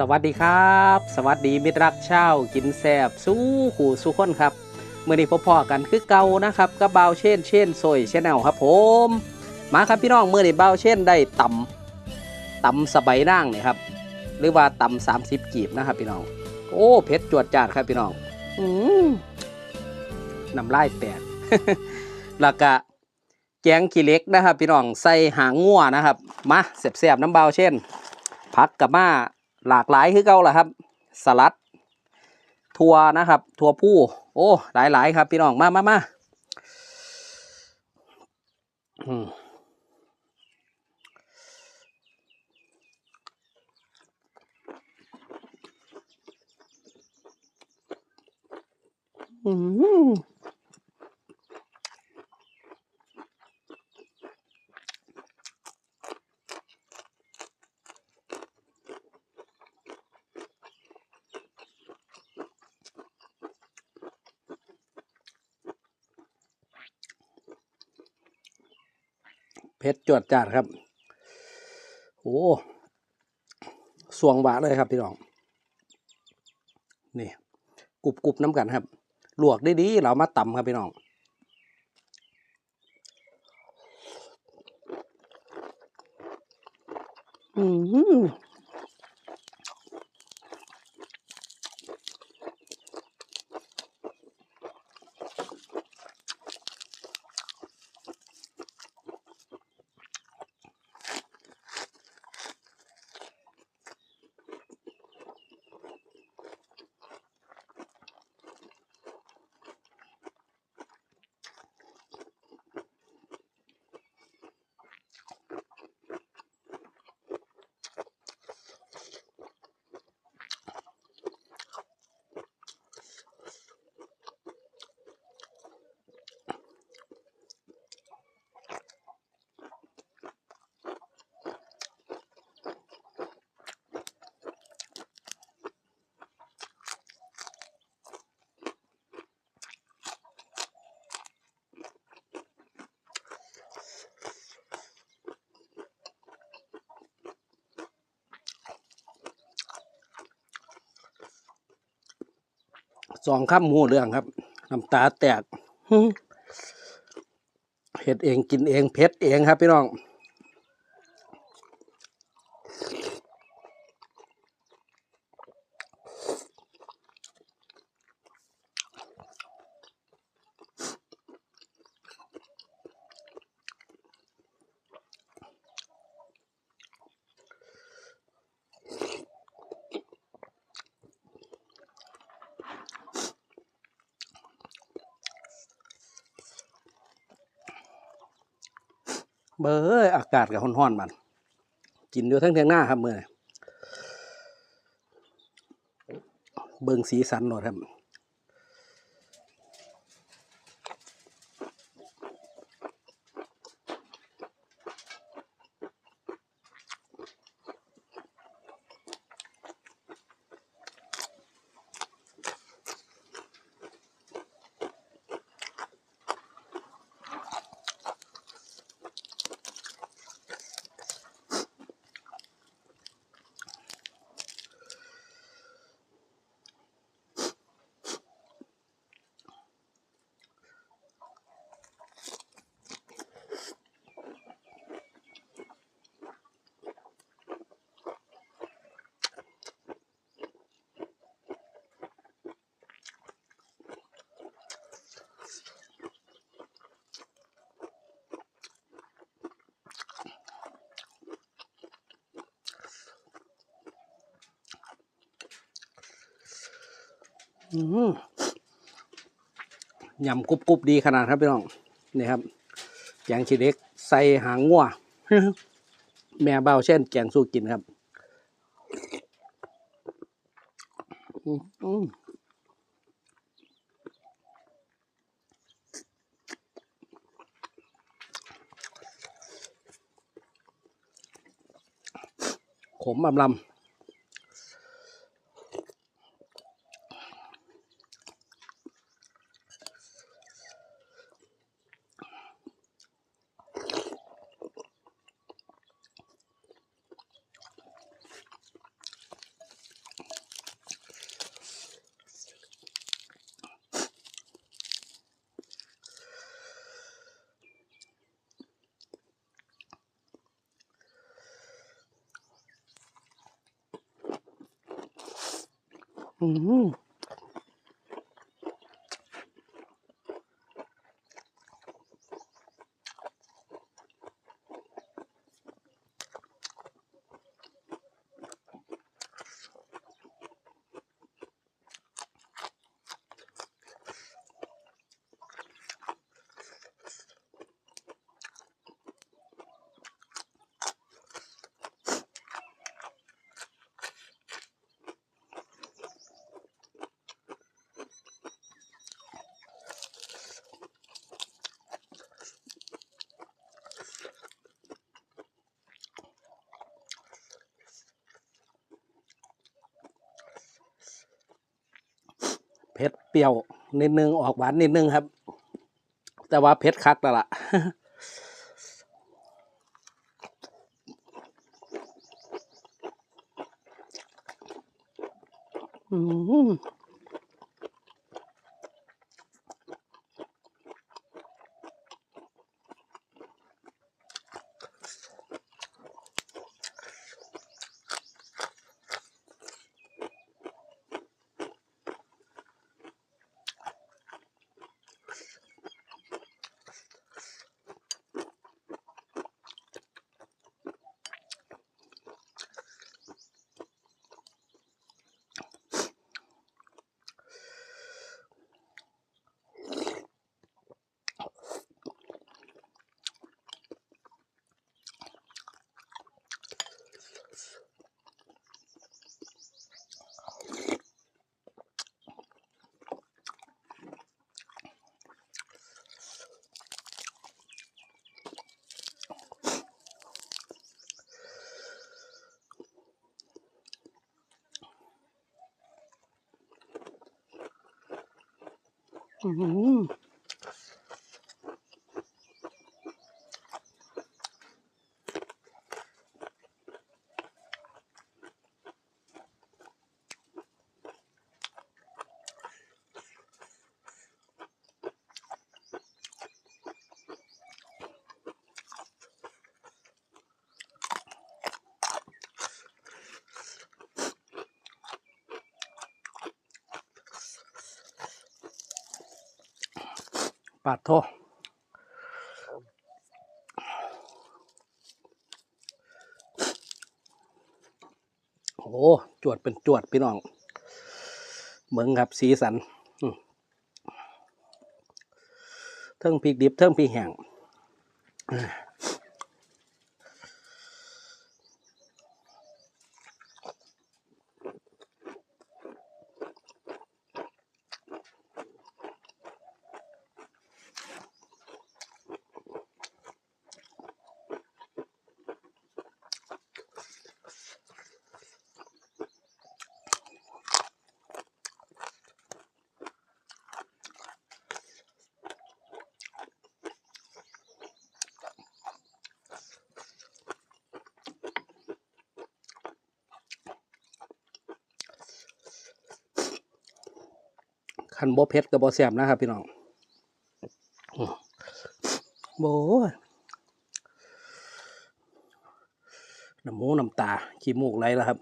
สวัสดีครับ สวัสดีมิตรรักเช่ากินแซบสู้ขู่สู้คนครับเมื่อนี้พอๆกันคือเก่านะครับกับเบาเช่นเช่นโซยเช่นแนวครับผม มาครับพี่น้องเมื่อนี้เบาเช่นได้ต่ำต่ำสบายนั่งเนี่ยครับหรือว่าตำสามสิบกีบนะครับพี่น้อง โอ้เผ็ดจวดจาดครับพี่น้องอืมน้ำลายแตกแล้วก็แกงขี้เล็กนะครับ พี่น้องใส่หางงัวนะครับ มาเสียบๆน้ำเบาเช่นผักกับมา หลากหลายคือเก่าล่ะครับ สลัดทัวนะครับ ทัวผู้โอ้หลายๆครับพี่น้องมามามาอืม ผ็ดจวดจาดครับ โอ้สวงหวะเลยครับพี่น้อง นี่กรุบกรุบน้ำกันครับ ลวกได้ดีๆเรามาตำครับพี่น้อง อืม สองข้ามหูเรื่องครับน้ำตาแตกเห็ดเองกินเองเผ็ดเองครับพี่น้อง เบอร์อากาศกับห้อนๆมันกินอยู่ทั้งเทียงหน้าครับมื่อเบิ่งสีสันหน่อยครับ ยำกรุบกรุบดีขนาดครับพี่น้องนี่ครับแกงขี้เล็กใส่หางงัวแม่เบาเช่นแกงสู้กินครับอืมอืมขมอำลำ อื รี้ยวนิดนึงออกหวานนิดนึงครับ แต่ว่าเผ็ดคักแล้วล่ะอืม อืม ปาดโทโอ้จวดเป็นจวดพี่น้อง เมืองครับสีสันเทิงพริกดิบเทิงพริกแห้ง คันบ่เผ็ดกับบ่แซ่บนะครับ พี่น้องโบ้น้ำมูน้ำตาขี้มูกไหลแล้วครับ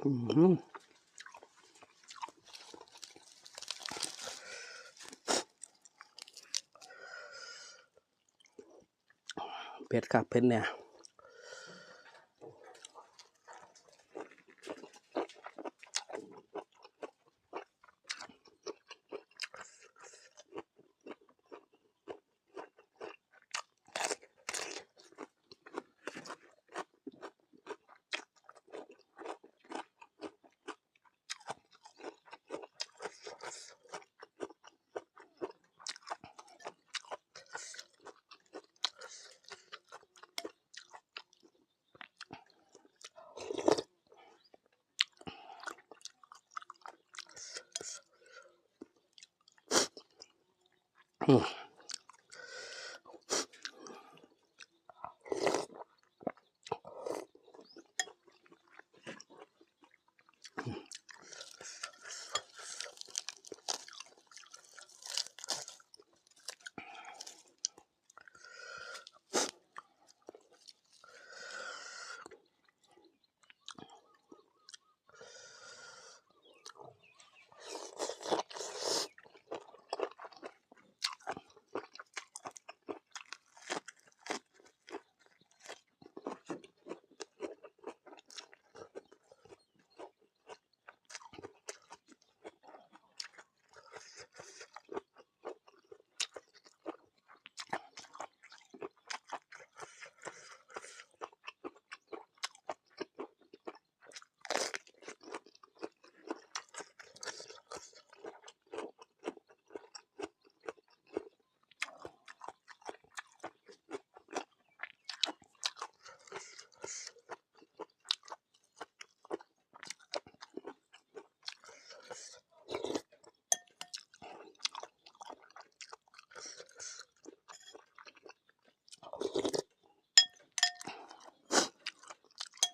เผ็ดครับเผ็ดเนี่ย อื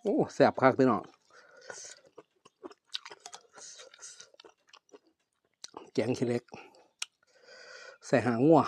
โอ้แสบคักพี่น้องแกงขี้เล็ก ใส่หางงัว